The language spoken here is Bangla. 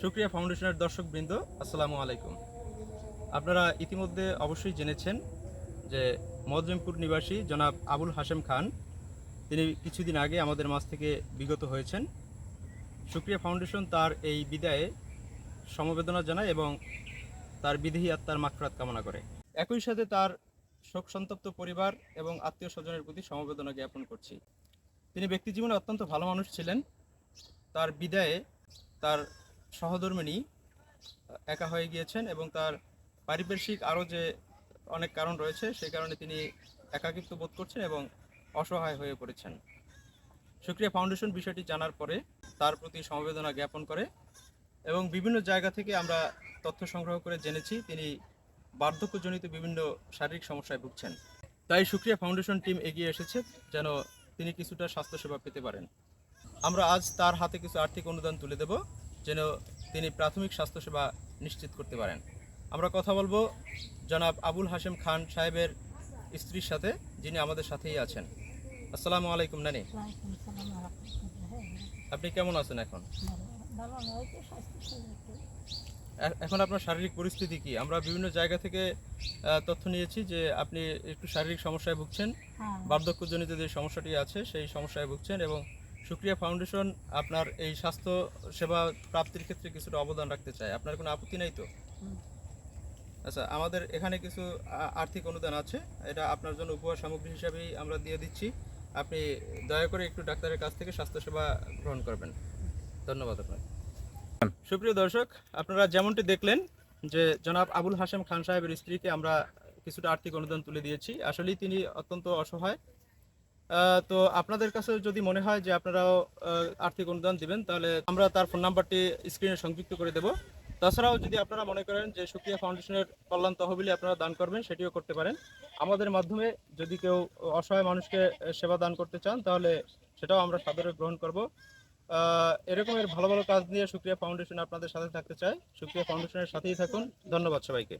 সুক্রিয়া ফাউন্ডেশনের দর্শকবৃন্দ, আসসালামু আলাইকুম। আপনারা ইতিমধ্যে অবশ্যই জেনেছেন যে মজলিমপুর নিবাসী জনাব আবুল হাশেম খান, তিনি কিছুদিন আগে আমাদের মাঝ থেকে বিগত হয়েছেন। সুক্রিয়া ফাউন্ডেশন তার এই বিদায়ে সমবেদনা জানায় এবং তার বিদেহী আত্মার মাকফরাত কামনা করে। একই সাথে তার শোক সন্তপ্ত পরিবার এবং আত্মীয় স্বজনের প্রতি সমবেদনা জ্ঞাপন করছি। তিনি ব্যক্তি জীবনে অত্যন্ত ভালো মানুষ ছিলেন। তার বিদায়ে তার সহধর্মিণী একা হয়ে গিয়েছেন এবং তার পারিপার্শ্বিক আরও যে অনেক কারণ রয়েছে, সেই কারণে তিনি একাকিত্ব বোধ করছেন এবং অসহায় হয়ে পড়েছেন। সুক্রিয়া ফাউন্ডেশন বিষয়টি জানার পরে তার প্রতি সমবেদনা জ্ঞাপন করে এবং বিভিন্ন জায়গা থেকে আমরা তথ্য সংগ্রহ করে জেনেছি, তিনি বার্ধক্যজনিত বিভিন্ন শারীরিক সমস্যায় ভুগছেন। তাই সুক্রিয়া ফাউন্ডেশন টিম এগিয়ে এসেছে যেন তিনি কিছুটা স্বাস্থ্যসেবা পেতে পারেন। আমরা আজ তার হাতে কিছু আর্থিক অনুদান তুলে দেব। যেন তিনি প্রাথমিক স্বাস্থ্যসেবা নিশ্চিত করতে পারেন। আমরা কথা বলব জনাব আবুল হাশেম খান সাহেবের স্ত্রীর সাথে যিনি আমাদের সাথেই আছেন। আসসালামু আলাইকুম নানি। আপনি কেমন আছেন এখন? এখন আপনার শারীরিক পরিস্থিতি কি? আমরা বিভিন্ন জায়গা থেকে তথ্য নিয়েছি যে আপনি একটু শারীরিক সমস্যায় ভুগছেন। হ্যাঁ। বার্ধক্যজনিত যে সমস্যাটি আছে সেই সমস্যায় ভুগছেন এবং সুক্রিয়া ফাউন্ডেশন আপনার এই স্বাস্থ্য সেবা প্রাপ্তির ক্ষেত্রে কিছুটা অবদান রাখতে চায়। আপনার কোনো আপত্তি নাই তো? আচ্ছা আমাদের এখানে কিছু আর্থিক অনুদান আছে। এটা আপনার জন্য উপহার সামগ্রী হিসাবেই আমরা দিয়ে দিচ্ছি। আপনি দয়া করে একটু ডাক্তারের কাছ থেকে স্বাস্থ্যসেবা গ্রহণ করবেন। ধন্যবাদ আপনার সুপ্রিয় দর্শক, আপনারা যেমনটি দেখলেন যে জনাব আবুল হাশেম খান সাহেবের স্ত্রীকে আমরা কিছুটা আর্থিক অনুদান তুলে দিয়েছি। আসলেই তিনি অত্যন্ত অসহায়। তো আপনাদের কাছে যদি মনে হয় যে আপনারাও আর্থিক অনুদান দিবেন, তাহলে আমরা তার ফোন নাম্বারটি স্ক্রিনে সংযুক্ত করে দেব। তাছাড়াও যদি আপনারা মনে করেন যে সুক্রিয়া ফাউন্ডেশনের কল্যাণ তহবিলে আপনারা দান করবেন, সেটিও করতে পারেন। আমাদের মাধ্যমে যদি কেউ অসহায় মানুষকে সেবা দান করতে চান, তাহলে সেটাও আমরা সাদরে গ্রহণ করব। এরকমের ভালো ভালো কাজ নিয়ে সুক্রিয়া ফাউন্ডেশন আপনাদের সাথে থাকতে চায়। সুক্রিয়া ফাউন্ডেশনের সাথেই থাকুন। ধন্যবাদ সবাইকে।